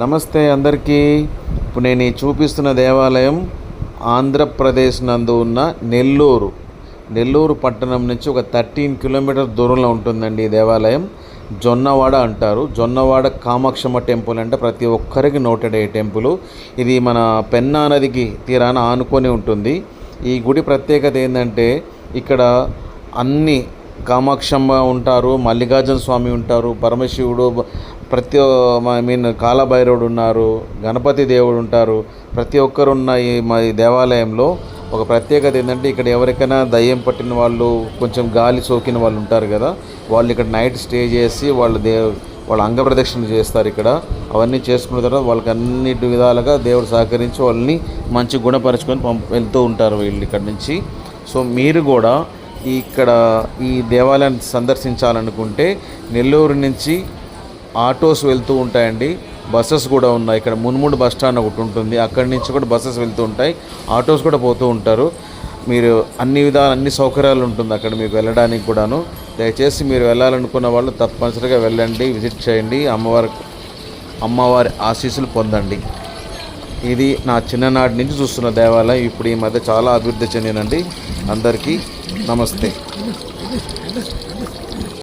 నమస్తే అందరికీ. ఇప్పుడు నేను ఈ చూపిస్తున్న దేవాలయం ఆంధ్రప్రదేశ్ నందు ఉన్న నెల్లూరు. నెల్లూరు పట్టణం నుంచి ఒక థర్టీన్ కిలోమీటర్ దూరంలో ఉంటుందండి ఈ దేవాలయం. జొన్నవాడ అంటారు. జొన్నవాడ కామాక్షమ్మ టెంపుల్ అంటే ప్రతి ఒక్కరికి నోటెడ్ అయ్యే టెంపుల్. ఇది మన పెన్నా నదికి తీరాన ఆనుకొని ఉంటుంది. ఈ గుడి ప్రత్యేకత ఏంటంటే ఇక్కడ అన్ని కామాక్షమ్మ ఉంటారు మల్లికార్జున స్వామి ఉంటారు పరమశివుడు ప్రతి ఐ మీన్ కాలభైరవుడు ఉన్నారు గణపతి దేవుడు ఉంటారు. ప్రతి ఒక్కరు ఉన్న ఈ మా దేవాలయంలో ఒక ప్రత్యేకత ఏంటంటే ఇక్కడ ఎవరికైనా దయ్యం పట్టిన వాళ్ళు కొంచెం గాలి సోకిన వాళ్ళు ఉంటారు కదా వాళ్ళు ఇక్కడ నైట్ స్టే చేసి వాళ్ళు దే వాళ్ళ అంగప్రదక్షిణ చేస్తారు ఇక్కడ. అవన్నీ చేసుకున్న తర్వాత వాళ్ళకి అన్ని విధాలుగా దేవుడు సహకరించి వాళ్ళని మంచి గుణపరుచుకొని పంప వెళ్తూ ఉంటారు వీళ్ళు ఇక్కడ నుంచి. సో మీరు కూడా ఇక్కడ ఈ దేవాలయాన్ని సందర్శించాలనుకుంటే నెల్లూరు నుంచి ఆటోస్ వెళ్తూ ఉంటాయండి. బస్సెస్ కూడా ఉన్నాయి. ఇక్కడ మున్ముడు బస్ స్టాండ్ ఒకటి ఉంటుంది. అక్కడి నుంచి కూడా బస్సెస్ వెళ్తూ ఉంటాయి. ఆటోస్ కూడా పోతూ ఉంటారు. మీరు అన్ని విధాలు అన్ని సౌకర్యాలు ఉంటుంది అక్కడ మీకు వెళ్ళడానికి కూడాను. దయచేసి మీరు వెళ్ళాలనుకున్న వాళ్ళు తప్పనిసరిగా వెళ్ళండి విజిట్ చేయండి. అమ్మవారి అమ్మవారి ఆశీస్సులు పొందండి. ఇది నా చిన్ననాటి నుంచి చూస్తున్న దేవాలయం. ఇప్పుడు ఈ మధ్య చాలా అభివృద్ధి చెందినండి అందరికీ నమస్తే.